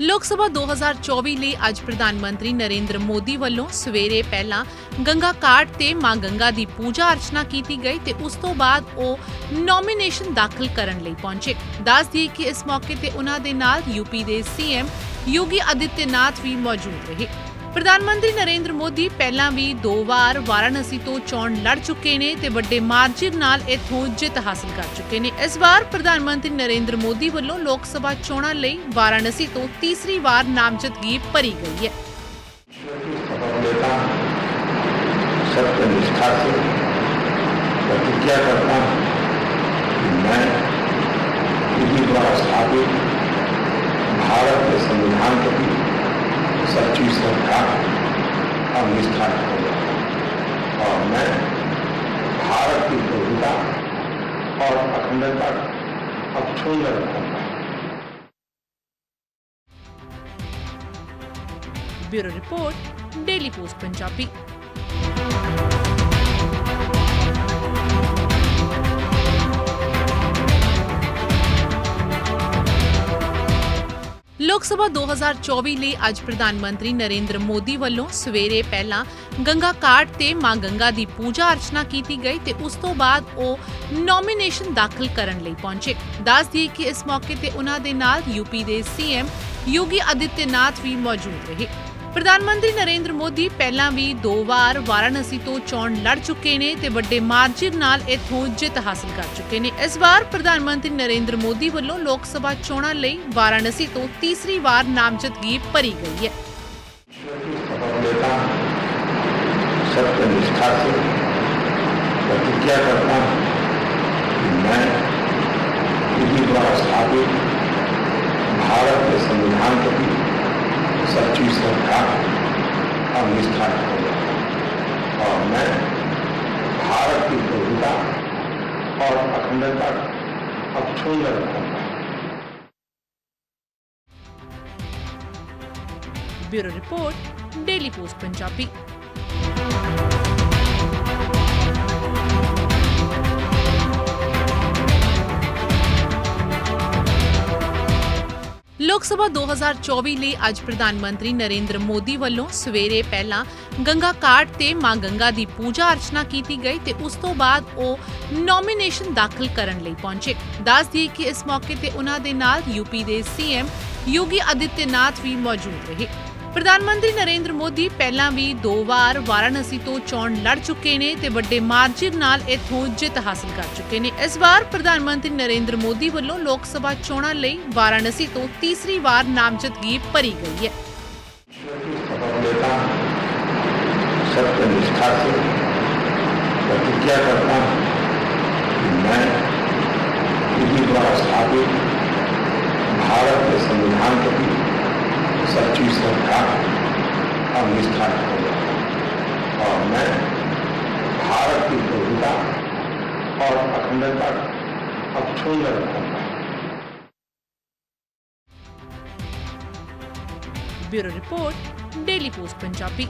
ਲੋਕ ਸਭਾ 2024 ਲਈ ਅੱਜ ਪ੍ਰਧਾਨ ਮੰਤਰੀ ਨਰਿੰਦਰ ਮੋਦੀ ਵੱਲੋਂ ਸਵੇਰੇ ਪਹਿਲਾਂ ਗੰਗਾ ਘਾਟ ਤੇ ਮਾਂ ਗੰਗਾ ਦੀ ਪੂਜਾ ਅਰਚਨਾ ਕੀਤੀ ਗਈ ਤੇ ਉਸ ਤੋਂ ਬਾਅਦ ਉਹ ਨੋਮੀਨੇਸ਼ਨ ਦਾਖਲ ਕਰਨ ਲਈ ਪਹੁੰਚੇ। ਦੱਸ ਦਈਏ ਕਿ ਇਸ ਮੌਕੇ ਤੇ ਉਹਨਾਂ ਦੇ ਨਾਲ ਯੂਪੀ ਦੇ ਸੀਐਮ ਯੋਗੀ ਆਦਿੱਤਿਆਨਾਥ ਵੀ ਮੌਜੂਦ ਰਹੇ। ਪ੍ਰਧਾਨ ਮੰਤਰੀ ਨਰਿੰਦਰ ਮੋਦੀ ਪਹਿਲਾਂ ਵੀ ਦੋ ਵਾਰ ਵਾਰਾਣਸੀ ਤੋਂ ਚੋਣ ਲੜ ਚੁੱਕੇ ਨੇ ਤੇ ਵੱਡੇ ਮਾਰਜਨ ਨਾਲ ਇੱਥੋਂ ਜਿੱਤ ਹਾਸਲ ਕਰ ਚੁੱਕੇ ਨੇ ਇਸ ਵਾਰ ਪ੍ਰਧਾਨ ਮੰਤਰੀ ਨਰਿੰਦਰ ਮੋਦੀ ਵੱਲੋਂ ਲੋਕ ਸਭਾ ਚੋਣਾਂ ਲਈ ਵਾਰਾਣਸੀ ਤੋਂ ਤੀਸਰੀ ਵਾਰ ਨਾਮਜ਼ਦਗੀ ਭਰੀ ਗਈ ਹੈ शपथ लेता हूं सत्य निष्ठा से प्रतिज्ञा करता हूं कि मैं इन्हीं द्वारा स्थापित भारत के संविधान के प्रति सच्ची श्रद्धा और निष्ठा रखूँगा और मैं भारत की प्रभुता और अखंडता अक्षुण्ण रखूँगा bureau report, Daily Post, Punjabi. Lok Sabha 2024 ਲਈ ਅੱਜ ਪ੍ਰਧਾਨ ਮੰਤਰੀ ਨਰਿੰਦਰ ਮੋਦੀ ਵੱਲੋਂ ਸਵੇਰੇ ਪਹਿਲਾਂ ਗੰਗਾ ਘਾਟ ਤੇ ਮਾਂ ਗੰਗਾ ਦੀ ਪੂਜਾ ਅਰਚਨਾ ਕੀਤੀ ਗਈ ਤੇ ਉਸ ਤੋਂ ਬਾਅਦ ਉਹ ਨੋਮੀਨੇਸ਼ਨ ਦਾਖਲ ਕਰਨ ਲਈ ਪਹੁੰਚੇ। ਦੱਸ ਦਈਏ ਕਿ ਇਸ ਮੌਕੇ ਤੇ ਉਹਨਾਂ ਦੇ ਨਾਲ ਯੂਪੀ ਦੇ ਸੀਐਮ ਯੋਗੀ ਆਦਿੱਤਿਆਨਾਥ ਵੀ ਮੌਜੂਦ ਰਹੇ। ਪ੍ਰਧਾਨ ਮੰਤਰੀ ਨਰਿੰਦਰ ਮੋਦੀ ਪਹਿਲਾਂ ਵੀ ਦੋ ਵਾਰ ਵਾਰਾਣਸੀ ਤੋਂ ਚੋਣ ਲੜ ਚੁੱਕੇ ਨੇ ਤੇ ਵੱਡੇ ਮਾਰਜਨ ਨਾਲ ਇੱਥੋਂ ਜਿੱਤ ਹਾਸਲ ਕਰ ਚੁੱਕੇ ਨੇ ਇਸ ਵਾਰ ਪ੍ਰਧਾਨ ਮੰਤਰੀ ਨਰਿੰਦਰ ਮੋਦੀ ਵੱਲੋਂ ਲੋਕ ਸਭਾ ਚੋਣਾਂ ਲਈ ਵਾਰਾਣਸੀ ਤੋਂ ਤੀਸਰੀ ਵਾਰ ਨਾਮਜ਼ਦਗੀ ਭਰੀ ਗਈ ਹੈ शपथ लेता हूं सत्य निष्ठा से प्रतिज्ञा करता हूं कि मैं इन्हीं द्वारा स्थापित निष्ठा रखूँगा और मैं भारत की प्रभुता और अखंडता अक्षुण्ण रखूँगा bureau report, Daily Post, Punjabi. Lok Sabha 2024 ਲਈ ਅੱਜ ਪ੍ਰਧਾਨ ਮੰਤਰੀ ਨਰਿੰਦਰ ਮੋਦੀ ਵੱਲੋਂ ਸਵੇਰੇ ਪਹਿਲਾਂ ਗੰਗਾ ਘਾਟ ਤੇ ਮਾਂ ਗੰਗਾ ਦੀ ਪੂਜਾ ਅਰਚਨਾ ਕੀਤੀ ਗਈ ਤੇ ਉਸ ਤੋਂ ਬਾਅਦ ਉਹ ਨੋਮੀਨੇਸ਼ਨ ਦਾਖਲ ਕਰਨ ਲਈ ਪਹੁੰਚੇ। ਦੱਸ ਦਈਏ ਕਿ ਇਸ ਮੌਕੇ ਤੇ ਉਹਨਾਂ ਦੇ ਨਾਲ ਯੂਪੀ ਦੇ ਸੀਐਮ ਯੋਗੀ ਆਦਿੱਤਿਆਨਾਥ ਵੀ ਮੌਜੂਦ ਰਹੇ। ਪ੍ਰਧਾਨ ਮੰਤਰੀ ਨਰਿੰਦਰ ਮੋਦੀ ਪਹਿਲਾਂ ਵੀ ਦੋ ਵਾਰ ਵਾਰਾਣਸੀ ਤੋਂ ਚੋਣ ਲੜ ਚੁੱਕੇ ਨੇ ਤੇ ਵੱਡੇ ਮਾਰਜਨ ਨਾਲ ਇੱਥੋਂ ਜਿੱਤ ਹਾਸਲ ਕਰ ਚੁੱਕੇ ਨੇ ਇਸ ਵਾਰ ਪ੍ਰਧਾਨ ਮੰਤਰੀ ਨਰਿੰਦਰ ਮੋਦੀ ਵੱਲੋਂ ਲੋਕ ਸਭਾ ਚੋਣਾਂ ਲਈ ਵਾਰਾਣਸੀ ਤੋਂ ਤੀਸਰੀ ਵਾਰ ਨਾਮਜ਼ਦਗੀ ਭਰੀ ਗਈ ਹੈ शपथ लेता हूं सत्य निष्ठा से प्रतिज्ञा करता हूं प्रतिष्ठा और मैं भारत की प्रभुता और अखंडता अक्षुण्ण रखूँगा bureau report, Daily Post, Punjabi.